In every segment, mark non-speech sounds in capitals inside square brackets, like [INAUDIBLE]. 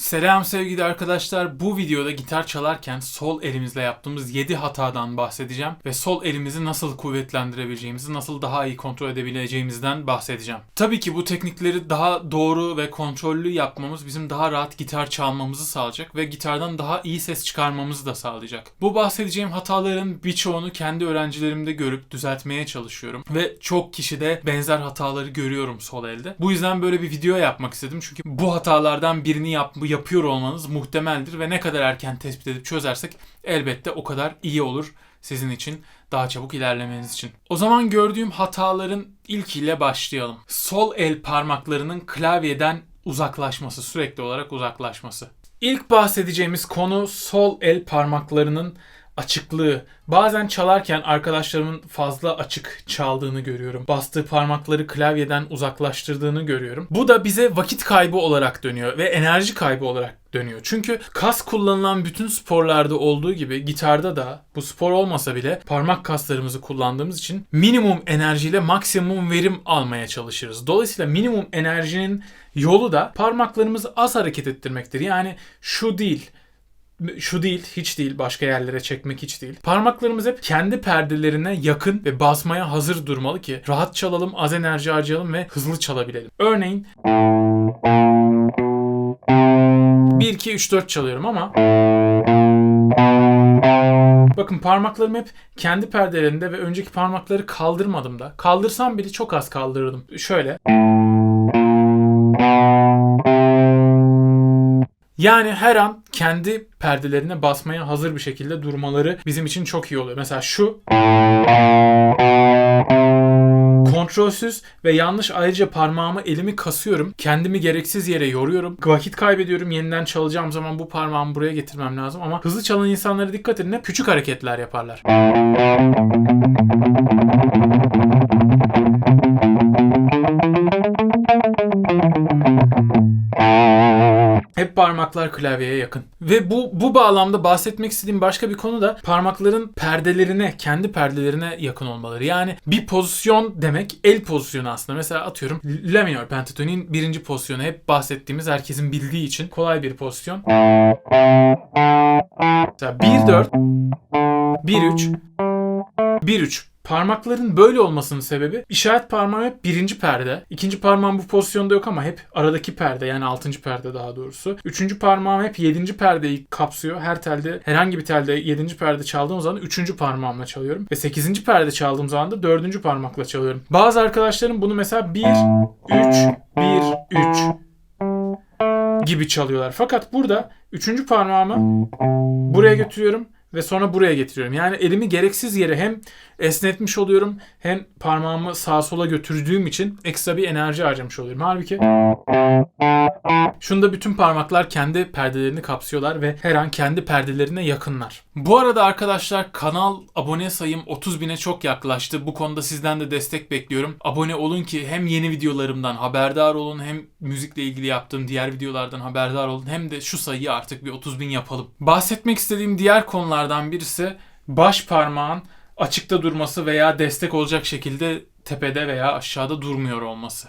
Selam sevgili arkadaşlar. Bu videoda gitar çalarken sol elimizle yaptığımız 7 hatadan bahsedeceğim ve sol elimizi nasıl kuvvetlendirebileceğimizi, nasıl daha iyi kontrol edebileceğimizden bahsedeceğim. Tabii ki bu teknikleri daha doğru ve kontrollü yapmamız bizim daha rahat gitar çalmamızı sağlayacak ve gitardan daha iyi ses çıkarmamızı da sağlayacak. Bu bahsedeceğim hataların birçoğunu kendi öğrencilerimde görüp düzeltmeye çalışıyorum ve çok kişide benzer hataları görüyorum sol elde. Bu yüzden böyle bir video yapmak istedim çünkü bu hatalardan birini yap yapıyor olmanız muhtemeldir ve ne kadar erken tespit edip çözersek elbette o kadar iyi olur sizin için daha çabuk ilerlemeniz için. O zaman gördüğüm hataların ilkiyle başlayalım. Sol el parmaklarının klavyeden uzaklaşması, sürekli olarak uzaklaşması. İlk bahsedeceğimiz konu sol el parmaklarının açıklığı. Bazen çalarken arkadaşlarımın fazla açık çaldığını görüyorum. Bastığı parmakları klavyeden uzaklaştırdığını görüyorum. Bu da bize vakit kaybı olarak dönüyor ve enerji kaybı olarak dönüyor. Çünkü kas kullanılan bütün sporlarda olduğu gibi gitarda da bu spor olmasa bile parmak kaslarımızı kullandığımız için minimum enerjiyle maksimum verim almaya çalışırız. Dolayısıyla minimum enerjinin yolu da parmaklarımızı az hareket ettirmektir. Yani şu değil şu değil, hiç değil, başka yerlere çekmek hiç değil. Parmaklarımız hep kendi perdelerine yakın ve basmaya hazır durmalı ki rahat çalalım, az enerji harcayalım ve hızlı çalabilelim. Örneğin 1 2 3 4 çalıyorum ama Bakın parmaklarım hep kendi perdelerinde ve önceki parmakları kaldırmadım da. Kaldırsam bile çok az kaldırırdım. Şöyle. Yani her an kendi perdelerine basmaya hazır bir şekilde durmaları bizim için çok iyi oluyor. Mesela şu kontrolsüz ve yanlış ayrıca parmağımı elimi kasıyorum. Kendimi gereksiz yere yoruyorum. Vakit kaybediyorum. Yeniden çalacağım zaman bu parmağımı buraya getirmem lazım ama hızlı çalan insanlara dikkat edin hep küçük hareketler yaparlar. Hep parmaklar klavyeye yakın. Ve bu bu bağlamda bahsetmek istediğim başka bir konu da parmakların perdelerine, kendi perdelerine yakın olmaları. Yani bir pozisyon demek el pozisyonu aslında. Mesela atıyorum La minör pentatoniğin birinci pozisyonu hep bahsettiğimiz herkesin bildiği için kolay bir pozisyon. Mesela 1-4 1-3 1-3 Parmakların böyle olmasının sebebi işaret parmağım hep birinci perde. İkinci parmağım bu pozisyonda yok ama hep aradaki perde yani altıncı perde daha doğrusu. Üçüncü parmağım hep yedinci perdeyi kapsıyor. Her telde herhangi bir telde yedinci perde çaldığım zaman üçüncü parmağımla çalıyorum. Ve sekizinci perde çaldığım zaman da dördüncü parmakla çalıyorum. Bazı arkadaşlarım bunu mesela 1, 3, 1, 3 gibi çalıyorlar. Fakat burada üçüncü parmağımı buraya götürüyorum ve sonra buraya getiriyorum. Yani elimi gereksiz yere hem esnetmiş oluyorum hem parmağımı sağa sola götürdüğüm için ekstra bir enerji harcamış oluyorum. Halbuki şunda bütün parmaklar kendi perdelerini kapsıyorlar ve her an kendi perdelerine yakınlar. Bu arada arkadaşlar kanal abone sayım 30 bine çok yaklaştı. Bu konuda sizden de destek bekliyorum. Abone olun ki hem yeni videolarımdan haberdar olun hem müzikle ilgili yaptığım diğer videolardan haberdar olun hem de şu sayıyı artık bir 30 bin yapalım. Bahsetmek istediğim diğer konulardan birisi baş parmağın açıkta durması veya destek olacak şekilde tepede veya aşağıda durmuyor olması.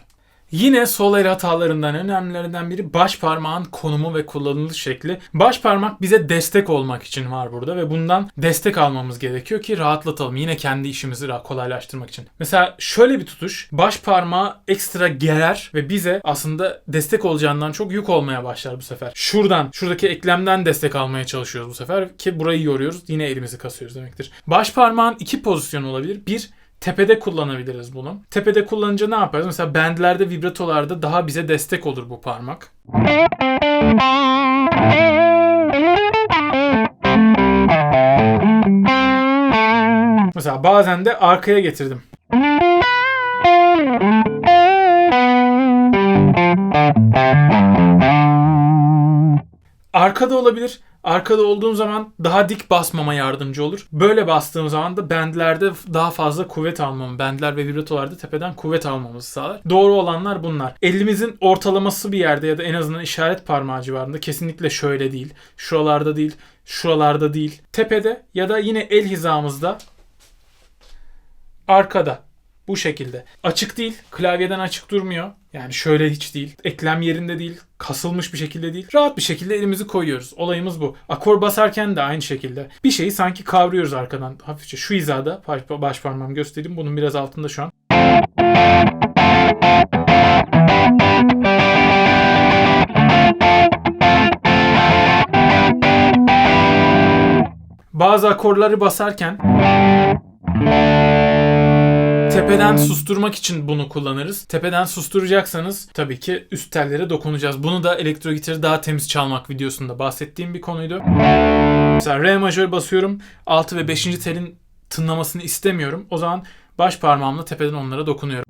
Yine sol el hatalarından önemlilerinden biri baş parmağın konumu ve kullanılış şekli. Baş parmak bize destek olmak için var burada ve bundan destek almamız gerekiyor ki rahatlatalım. Yine kendi işimizi kolaylaştırmak için. Mesela şöyle bir tutuş baş parmağı ekstra gerer ve bize aslında destek olacağından çok yük olmaya başlar bu sefer. Şuradan, şuradaki eklemden destek almaya çalışıyoruz bu sefer ki burayı yoruyoruz. Yine elimizi kasıyoruz demektir. Baş parmağın iki pozisyonu olabilir. Bir, Tepede kullanabiliriz bunu. Tepede kullanınca ne yaparız? Mesela bendlerde, vibratolarda daha bize destek olur bu parmak. Mesela bazen de arkaya getirdim. Arkada olabilir. Arkada olduğum zaman daha dik basmama yardımcı olur. Böyle bastığım zaman da bendlerde daha fazla kuvvet almamı, bendler ve vibratolarda tepeden kuvvet almamızı sağlar. Doğru olanlar bunlar. Elimizin ortalaması bir yerde ya da en azından işaret parmağı civarında kesinlikle şöyle değil. Şuralarda değil, şuralarda değil. Tepede ya da yine el hizamızda arkada. Bu şekilde. Açık değil. Klavyeden açık durmuyor. Yani şöyle hiç değil. Eklem yerinde değil. Kasılmış bir şekilde değil. Rahat bir şekilde elimizi koyuyoruz. Olayımız bu. Akor basarken de aynı şekilde. Bir şeyi sanki kavruyoruz arkadan. Hafifçe şu hizada baş, parmağımı göstereyim. Bunun biraz altında şu an. Bazı akorları basarken Tepeden susturmak için bunu kullanırız. Tepeden susturacaksanız tabii ki üst tellere dokunacağız. Bunu da elektro gitarı daha temiz çalmak videosunda bahsettiğim bir konuydu. Mesela re majör basıyorum. 6 ve 5. telin tınlamasını istemiyorum. O zaman baş parmağımla tepeden onlara dokunuyorum.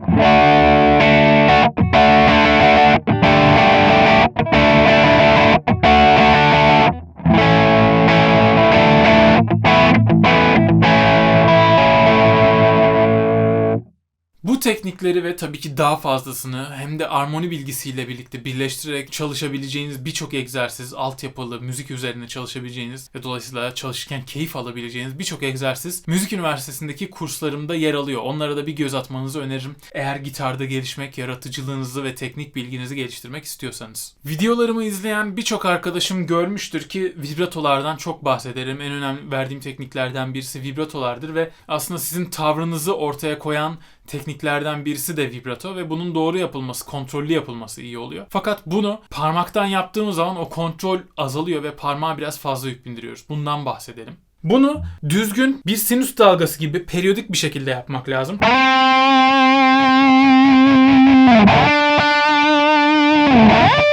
Teknikleri ve tabii ki daha fazlasını hem de armoni bilgisiyle birlikte birleştirerek çalışabileceğiniz birçok egzersiz, altyapılı, müzik üzerine çalışabileceğiniz ve dolayısıyla çalışırken keyif alabileceğiniz birçok egzersiz Müzik Üniversitesi'ndeki kurslarımda yer alıyor. Onlara da bir göz atmanızı öneririm. Eğer gitarda gelişmek, yaratıcılığınızı ve teknik bilginizi geliştirmek istiyorsanız. Videolarımı izleyen birçok arkadaşım görmüştür ki vibratolardan çok bahsederim. En önemli verdiğim tekniklerden birisi vibratolardır ve aslında sizin tavrınızı ortaya koyan tekniklerden birisi de vibrato ve bunun doğru yapılması, kontrollü yapılması iyi oluyor. Fakat bunu parmaktan yaptığımız zaman o kontrol azalıyor ve parmağa biraz fazla yük bindiriyoruz. Bundan bahsedelim. Bunu düzgün bir sinüs dalgası gibi periyodik bir şekilde yapmak lazım. [LAUGHS]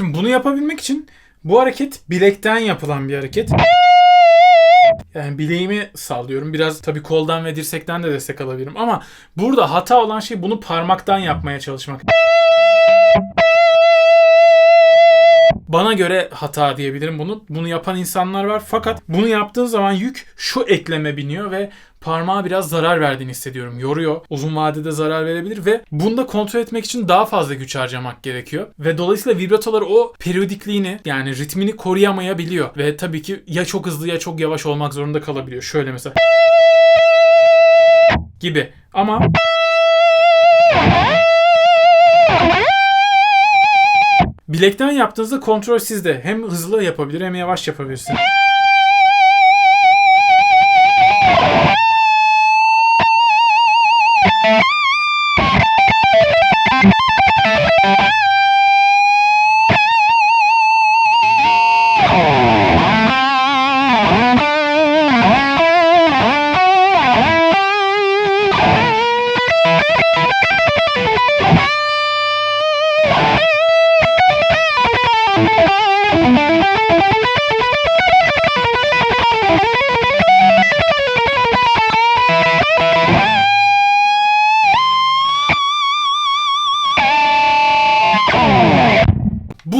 Şimdi bunu yapabilmek için bu hareket bilekten yapılan bir hareket. Yani bileğimi sallıyorum. Biraz tabii koldan ve dirsekten de destek alabilirim. Ama burada hata olan şey bunu parmaktan yapmaya çalışmak. Bana göre hata diyebilirim bunu. Bunu yapan insanlar var. Fakat bunu yaptığın zaman yük şu ekleme biniyor ve parmağa biraz zarar verdiğini hissediyorum. Yoruyor. Uzun vadede zarar verebilir ve bunda kontrol etmek için daha fazla güç harcamak gerekiyor. Ve dolayısıyla vibratolar o periyodikliğini yani ritmini koruyamayabiliyor. Ve tabii ki ya çok hızlı ya çok yavaş olmak zorunda kalabiliyor. Şöyle mesela gibi. Ama Bilekten yaptığınızda kontrol sizde. Hem hızlı yapabilir hem yavaş yapabilirsin.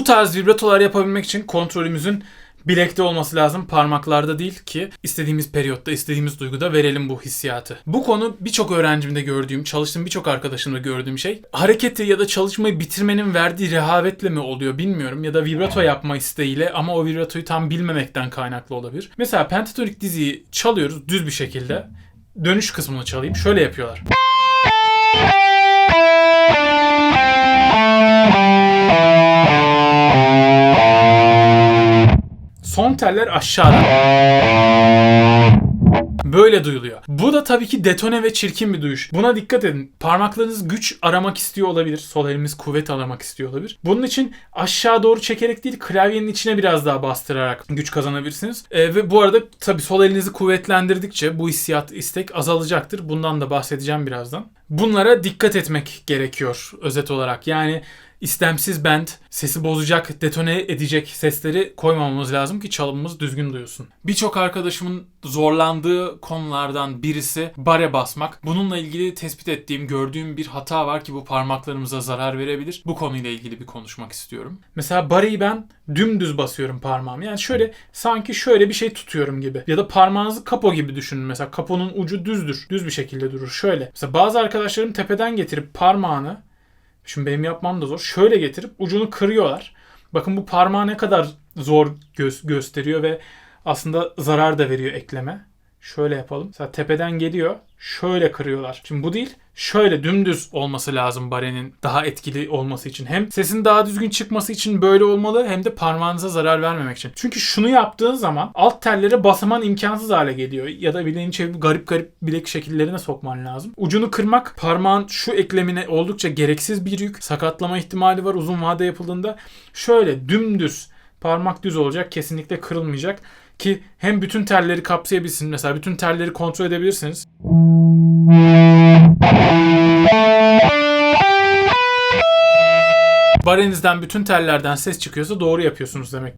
Bu tarz vibratolar yapabilmek için kontrolümüzün bilekte olması lazım, parmaklarda değil ki istediğimiz periyotta, istediğimiz duyguda verelim bu hissiyatı. Bu konu birçok öğrencimde gördüğüm, çalıştığım birçok arkadaşımda gördüğüm şey. Hareketi ya da çalışmayı bitirmenin verdiği rehavetle mi oluyor bilmiyorum ya da vibrato yapma isteğiyle ama o vibratoyu tam bilmemekten kaynaklı olabilir. Mesela pentatonik diziyi çalıyoruz düz bir şekilde. Dönüş kısmını çalayım. Şöyle yapıyorlar. Teller aşağıda. Böyle duyuluyor. Bu da tabii ki detone ve çirkin bir duyuş. Buna dikkat edin. Parmaklarınız güç aramak istiyor olabilir. Sol elimiz kuvvet aramak istiyor olabilir. Bunun için aşağı doğru çekerek değil klavyenin içine biraz daha bastırarak güç kazanabilirsiniz. Ee, ve bu arada tabii sol elinizi kuvvetlendirdikçe bu hissiyat, istek azalacaktır. Bundan da bahsedeceğim birazdan. Bunlara dikkat etmek gerekiyor özet olarak. Yani istemsiz bend, sesi bozacak, detone edecek sesleri koymamamız lazım ki çalımımız düzgün duyulsun. Birçok arkadaşımın zorlandığı konulardan birisi bare basmak. Bununla ilgili tespit ettiğim, gördüğüm bir hata var ki bu parmaklarımıza zarar verebilir. Bu konuyla ilgili bir konuşmak istiyorum. Mesela bareyi ben dümdüz basıyorum parmağımı. Yani şöyle sanki şöyle bir şey tutuyorum gibi. Ya da parmağınızı kapo gibi düşünün. Mesela kaponun ucu düzdür. Düz bir şekilde durur. Şöyle. Mesela bazı arkadaşlarım tepeden getirip parmağını Şimdi benim yapmam da zor. Şöyle getirip ucunu kırıyorlar. Bakın bu parmağı ne kadar zor gö- gösteriyor ve aslında zarar da veriyor ekleme. Şöyle yapalım. Mesela tepeden geliyor. Şöyle kırıyorlar. Şimdi bu değil. Şöyle dümdüz olması lazım barenin daha etkili olması için. Hem sesin daha düzgün çıkması için böyle olmalı hem de parmağınıza zarar vermemek için. Çünkü şunu yaptığın zaman alt tellere basaman imkansız hale geliyor. Ya da bileğini çevirip garip garip bilek şekillerine sokman lazım. Ucunu kırmak parmağın şu eklemine oldukça gereksiz bir yük. Sakatlama ihtimali var uzun vade yapıldığında. Şöyle dümdüz parmak düz olacak. Kesinlikle kırılmayacak ki hem bütün telleri kapsayabilsin. Mesela bütün telleri kontrol edebilirsiniz. Barenizden bütün tellerden ses çıkıyorsa doğru yapıyorsunuz demek.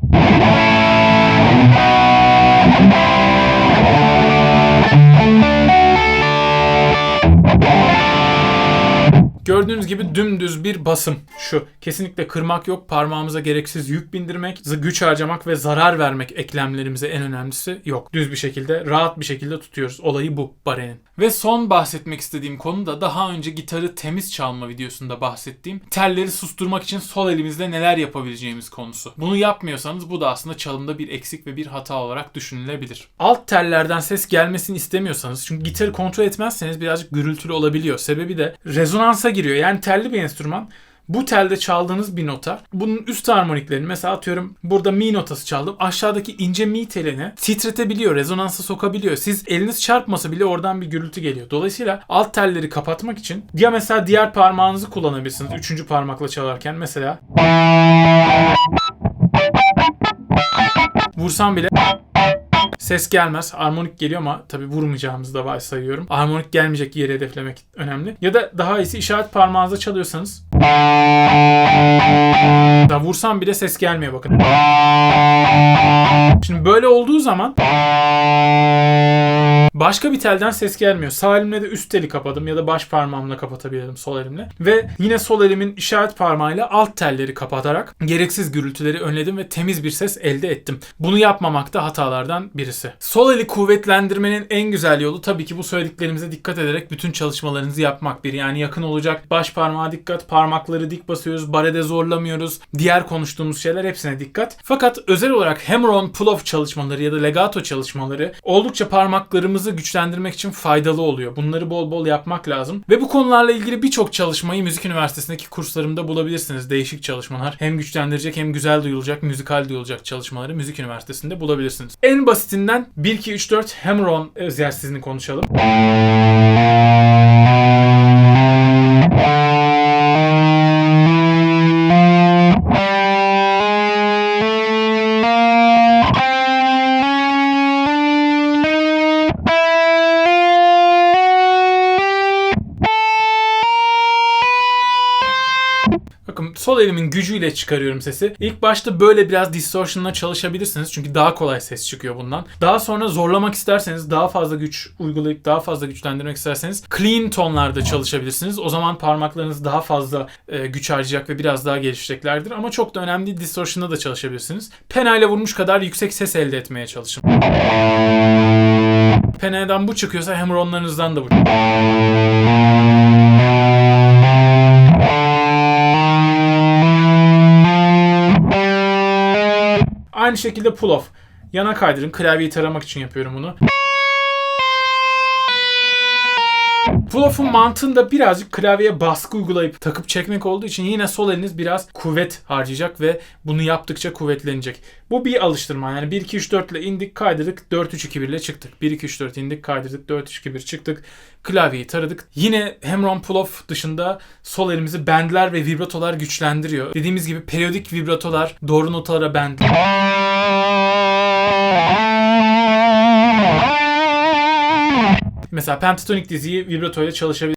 Gördüğünüz gibi dümdüz bir basım şu. Kesinlikle kırmak yok. Parmağımıza gereksiz yük bindirmek, güç harcamak ve zarar vermek eklemlerimize en önemlisi yok. Düz bir şekilde, rahat bir şekilde tutuyoruz. Olayı bu barenin. Ve son bahsetmek istediğim konu da daha önce gitarı temiz çalma videosunda bahsettiğim telleri susturmak için sol elimizle neler yapabileceğimiz konusu. Bunu yapmıyorsanız bu da aslında çalımda bir eksik ve bir hata olarak düşünülebilir. Alt tellerden ses gelmesini istemiyorsanız çünkü gitarı kontrol etmezseniz birazcık gürültülü olabiliyor. Sebebi de rezonansa giriyor. Yani telli bir enstrüman bu telde çaldığınız bir nota bunun üst harmoniklerini mesela atıyorum burada mi notası çaldım. Aşağıdaki ince mi telini titretebiliyor, rezonansa sokabiliyor. Siz eliniz çarpmasa bile oradan bir gürültü geliyor. Dolayısıyla alt telleri kapatmak için ya mesela diğer parmağınızı kullanabilirsiniz. Üçüncü parmakla çalarken mesela vursam bile Ses gelmez. Armonik geliyor ama tabi vurmayacağımızı da varsayıyorum. Armonik gelmeyecek yeri hedeflemek önemli. Ya da daha iyisi işaret parmağınızda çalıyorsanız da vursam bile ses gelmiyor bakın. Şimdi böyle olduğu zaman başka bir telden ses gelmiyor. Sağ elimle de üst teli kapadım ya da baş parmağımla kapatabilirim sol elimle. Ve yine sol elimin işaret parmağıyla alt telleri kapatarak gereksiz gürültüleri önledim ve temiz bir ses elde ettim. Bunu yapmamak da hatalardan birisi. Sol eli kuvvetlendirmenin en güzel yolu tabii ki bu söylediklerimize dikkat ederek bütün çalışmalarınızı yapmak. Bir yani yakın olacak baş parmağa dikkat, parmakları dik basıyoruz, barede zorlamıyoruz. Diğer konuştuğumuz şeyler hepsine dikkat. Fakat özel olarak hammer-on pull-off çalışmaları ya da legato çalışmaları oldukça parmaklarımızı güçlendirmek için faydalı oluyor. Bunları bol bol yapmak lazım. Ve bu konularla ilgili birçok çalışmayı Müzik Üniversitesi'ndeki kurslarımda bulabilirsiniz. Değişik çalışmalar. Hem güçlendirecek hem güzel duyulacak, müzikal duyulacak çalışmaları Müzik Üniversitesi'nde bulabilirsiniz. En basitinden 1 2 3 4 hammer-on egzersizini konuşalım. Sol elimin gücüyle çıkarıyorum sesi. İlk başta böyle biraz distortion'la çalışabilirsiniz. Çünkü daha kolay ses çıkıyor bundan. Daha sonra zorlamak isterseniz daha fazla güç uygulayıp daha fazla güçlendirmek isterseniz clean tonlarda çalışabilirsiniz. O zaman parmaklarınız daha fazla e, güç harcayacak ve biraz daha gelişeceklerdir. Ama çok da önemli değil. Distortion'da da çalışabilirsiniz. Penayla vurmuş kadar yüksek ses elde etmeye çalışın. Penaydan bu çıkıyorsa hammer-onlarınızdan da bu. Aynı şekilde pull off. Yana kaydırın. Klavyeyi taramak için yapıyorum bunu. Pull off'un mantığında birazcık klavyeye baskı uygulayıp takıp çekmek olduğu için yine sol eliniz biraz kuvvet harcayacak ve bunu yaptıkça kuvvetlenecek. Bu bir alıştırma. Yani 1 2 3 4 ile indik, kaydırdık, 4 3 2 1 ile çıktık. 1 2 3 4 indik, kaydırdık, 4 3 2 1 çıktık. Klavyeyi taradık. Yine hammer-on pull-off dışında sol elimizi bendler ve vibratolar güçlendiriyor. Dediğimiz gibi periyodik vibratolar doğru notalara bend. Mesela pentatonik diziyi vibrato ile çalışabilir.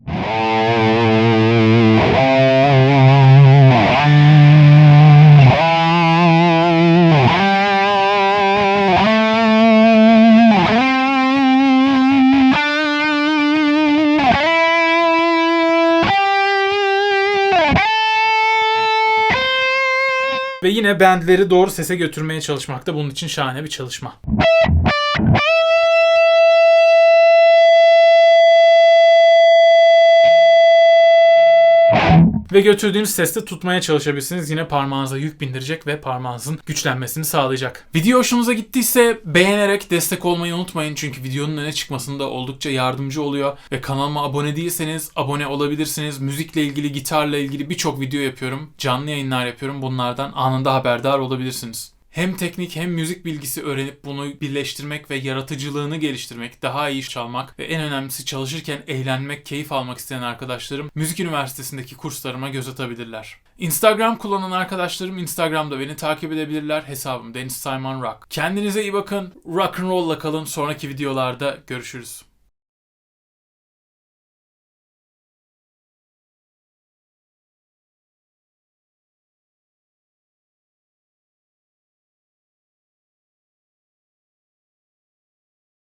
Ve yine bendleri doğru sese götürmeye çalışmak da bunun için şahane bir çalışma. Ve götürdüğünüz seste tutmaya çalışabilirsiniz. Yine parmağınıza yük bindirecek ve parmağınızın güçlenmesini sağlayacak. Video hoşunuza gittiyse beğenerek destek olmayı unutmayın. Çünkü videonun öne çıkmasında oldukça yardımcı oluyor. Ve kanalıma abone değilseniz abone olabilirsiniz. Müzikle ilgili, gitarla ilgili birçok video yapıyorum. Canlı yayınlar yapıyorum. Bunlardan anında haberdar olabilirsiniz. Hem teknik hem müzik bilgisi öğrenip bunu birleştirmek ve yaratıcılığını geliştirmek, daha iyi çalmak ve en önemlisi çalışırken eğlenmek, keyif almak isteyen arkadaşlarım Müzik Üniversitesi'ndeki kurslarıma göz atabilirler. Instagram kullanan arkadaşlarım Instagram'da beni takip edebilirler. Hesabım Deniz Simon Rock. Kendinize iyi bakın. Rock and roll'la kalın. Sonraki videolarda görüşürüz.